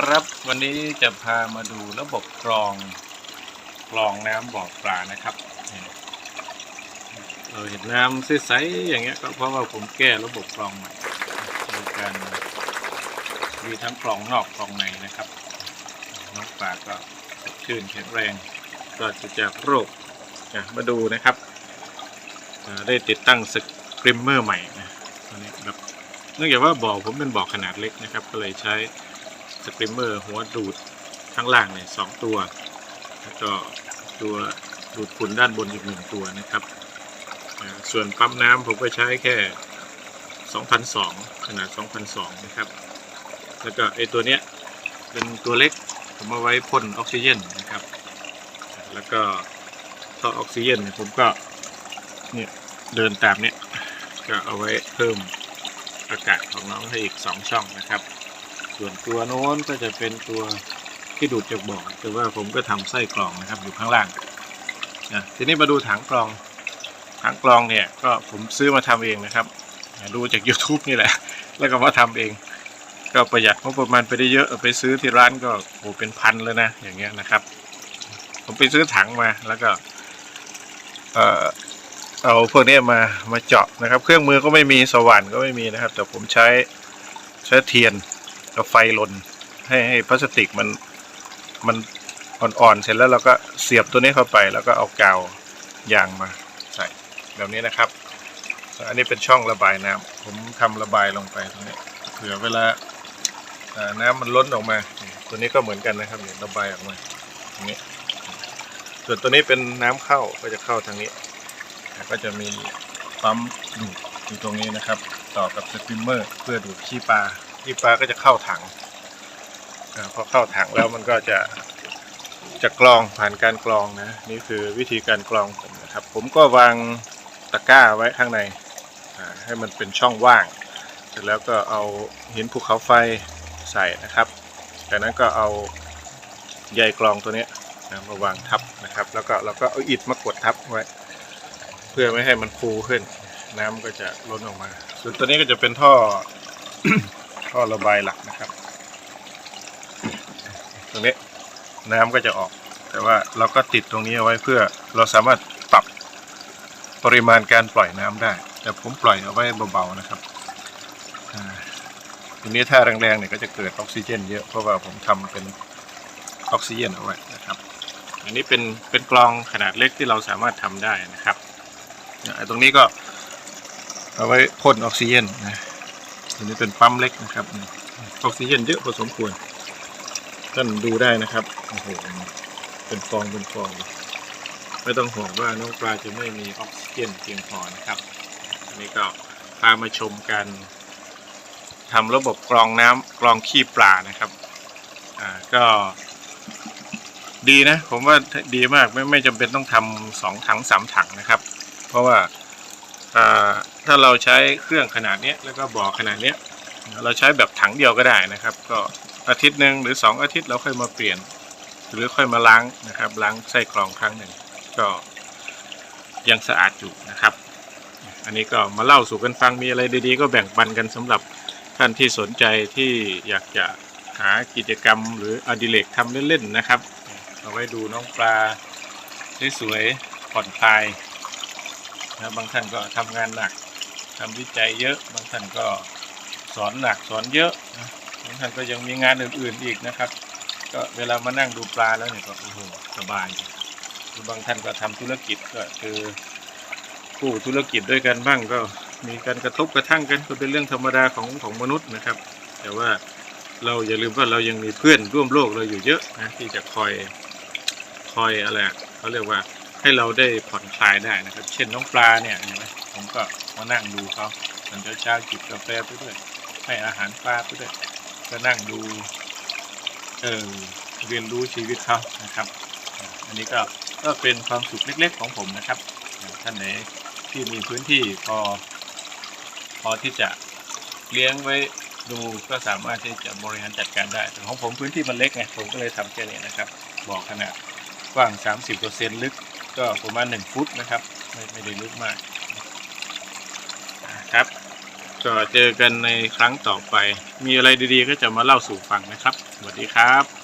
ครับ วันนี้จะพามาดูระบบกรองกรองน้ำบ่อปลานะครับเราเห็นน้ำใสๆอย่างเงี้ยก็เพราะว่าผมแก้ระบบกรองใหม่โดยการมีทั้งกรองนอกกรองในนะครับน้องปลาก็สดชื่นแข็งแรงก็จะจากโรคมาดูนะครับได้ติดตั้งสกริมเมอร์ใหม่นะตัวนี้แบบเนื่องจากว่าบ่อผมเป็นบ่อขนาดเล็กนะครับ ก็เลยใช้ ปริมเมอร์หัวดูดข้างล่างเนี่ยสองตัว แล้วก็ตัวดูดฝุ่นด้านบนอีกหนึ่งตัวนะครับ ส่วนปั๊มน้ำผมก็ใช้แค่ 2,002 ขนาด 2,002 นะครับ แล้วก็ไอตัวเนี้ยเป็นตัวเล็กผมเอาไว้พ่นออกซิเจนนะครับ แล้วก็ท่อออกซิเจนเนี่ยผมก็เนี่ยเดินตามเนี้ยก็เอาไว้เพิ่มอากาศของน้องให้อีก 2 ช่องนะครับ ส่วนตัวโน้นก็จะเป็นตัวที่ดูดจากบ่อแต่ว่าผมก็ทำไส้กรองนะครับอยู่ข้างล่างนะทีนี้มาดูถังกรอง ถังกรองเนี่ยก็ผมซื้อมาทำเองนะครับ ดูจาก YouTube นี่แหละ แล้วก็มาทำเอง ก็ประหยัดงบประมาณไปได้เยอะไปซื้อที่ร้านก็โอ้เป็นพันเลยนะ อย่างเงี้ยนะครับ ผมไปซื้อถังมาแล้วก็ เอ่อเอาพวกนี้มามาเจาะนะครับ เครื่องมือก็ไม่มีสว่านก็ไม่มีนะครับ แต่ผมใช้ใช้เทียน กับไฟลนให้ให้พลาสติกมันมันอ่อนๆเสร็จแล้วเราก็เสียบตัวนี้เข้าไป แล้วก็เอากาวยางมาใส่แบบนี้นะครับ อันนี้เป็นช่องระบายน้ำผมทำระบายลงไปตรงนี้เผื่อเวลาน้ำมันล้นออกมา ตัวนี้ก็เหมือนกันนะครับเนี่ยระบายออกมาตรงนี้ ส่วนตัวนี้เป็นน้ำเข้าก็จะเข้าทางนี้ก็จะมีปั๊มดูดอยู่ตรงนี้นะครับ ต่อกับสปริมเมอร์ เพื่อดูดขี้ปลา ขี้ปลาก็จะเข้าถังอพอเข้าถังแล้วมันก็จะจะกรองผ่านการกรองนะ นี่คือวิธีการกรองผมนะครับ ผมก็วางตะกร้าไว้ข้างในให้มันเป็นช่องว่าง เสร็จแล้วก็เอาหินภูเขาไฟใส่นะครับ จากนั้นก็เอาใยกรองตัวนี้นะมาวางทับนะครับ แล้วก็เราก็เอาอิฐมากดทับไว้ เพื่อไม่ให้มันฟูขึ้น น้ำก็จะล้นออกมา ส่วนตัวนี้ก็จะเป็นท่อ ท่อระบายหลักนะครับ ตรงนี้น้ำก็จะออก แต่ว่าเราก็ติดตรงนี้เอาไว้เพื่อเราสามารถปรับปริมาณการปล่อยน้ำได้ แต่ผมปล่อยเอาไว้เบาๆนะครับทีนี้ถ้าแรงๆเนี่ยก็จะเกิดออกซิเจนเยอะเพราะว่าผมทำเป็นออกซิเจนเอาไว้นะครับ อันนี้เป็นเป็นกลองขนาดเล็กที่เราสามารถทำได้นะครับไอ้ตรงนี้ก็เอาไว้พ่นออกซิเจนนะ อันนี้เป็นปั๊มเล็กนะครับออกซิเจนเยอะพอสมควร ท่านดูได้นะครับโอ้โหเป็นฟองเป็นฟอง ไม่ต้องห่วงว่าน้องปลาจะไม่มีออกซิเจนเพียงพอนะครับ อันนี้ก็พามาชมการทำระบบกรองน้ำกรองขี้ปลานะครับอ่าก็ดีนะ ผมว่าดีมากไม่ไม่จำเป็นต้องทำสองถังสามถังนะครับ เพราะว่าอ่า ถ้าเราใช้เครื่องขนาดนี้แล้วก็บ่อขนาดนี้เราใช้แบบถังเดียวก็ได้นะครับ ก็อาทิตย์หนึ่งหรือสองอาทิตย์เราค่อยมาเปลี่ยน หรือค่อยมาล้างนะครับล้างไส้กรองครั้งหนึ่งก็ยังสะอาดอยู่นะครับ อันนี้ก็มาเล่าสู่กันฟังมีอะไรดีๆ ก็แบ่งปันกันสำหรับท่านที่สนใจที่อยากจะหากิจกรรม หรืออดิเรกทำเล่นๆนะครับเอาไว้ดูน้องปลาสวยๆผ่อนคลายนะบางท่านก็ทำงานหนัก ทำวิจัยเยอะ บางท่านก็สอนหนักสอนเยอะนะบางท่านก็ยังมีงานอื่นๆอีกนะครับ ก็เวลามานั่งดูปลาแล้วเนี่ยก็โอ้โหสบายหรือบางท่านก็ทำธุรกิจก็คือคู่ธุรกิจด้วยกันบ้างก็มีการกระทบกระทั่งกันก็เป็นเรื่องธรรมดาของของมนุษย์นะครับ แต่ว่าเราอย่าลืมว่าเรายังมีเพื่อนร่วมโลกเราอยู่เยอะนะที่จะคอยคอยอะไรเขาเรียกว่าให้เราได้ผ่อนคลายได้นะครับ เช่นน้องปลาเนี่ยเห็นไหม ผมก็มานั่งดูเขาตอนเช้าๆจิบกาแฟไปด้วยให้อาหารปลาไปด้วยก็นั่งดู เออเรียนรู้ชีวิตเขานะครับ อันนี้ก็ก็เป็นความสุขเล็ก ๆ ของผมนะครับ ท่านไหนที่มีพื้นที่พอ พอที่จะเลี้ยงไว้ดูก็สามารถที่จะบริหารจัดการได้แต่ของผมพื้นที่มันเล็กไงผมก็เลยทำแค่นี้นะครับบอกขนาดกว้าง 30%ลึกก็ประมาณ 1 ฟุตนะครับ ไม่ไม่ได้ลึกมาก ครับ ก็เจอกันในครั้งต่อไป มีอะไรดีๆ ก็จะมาเล่าสู่ฟังนะครับ สวัสดีครับ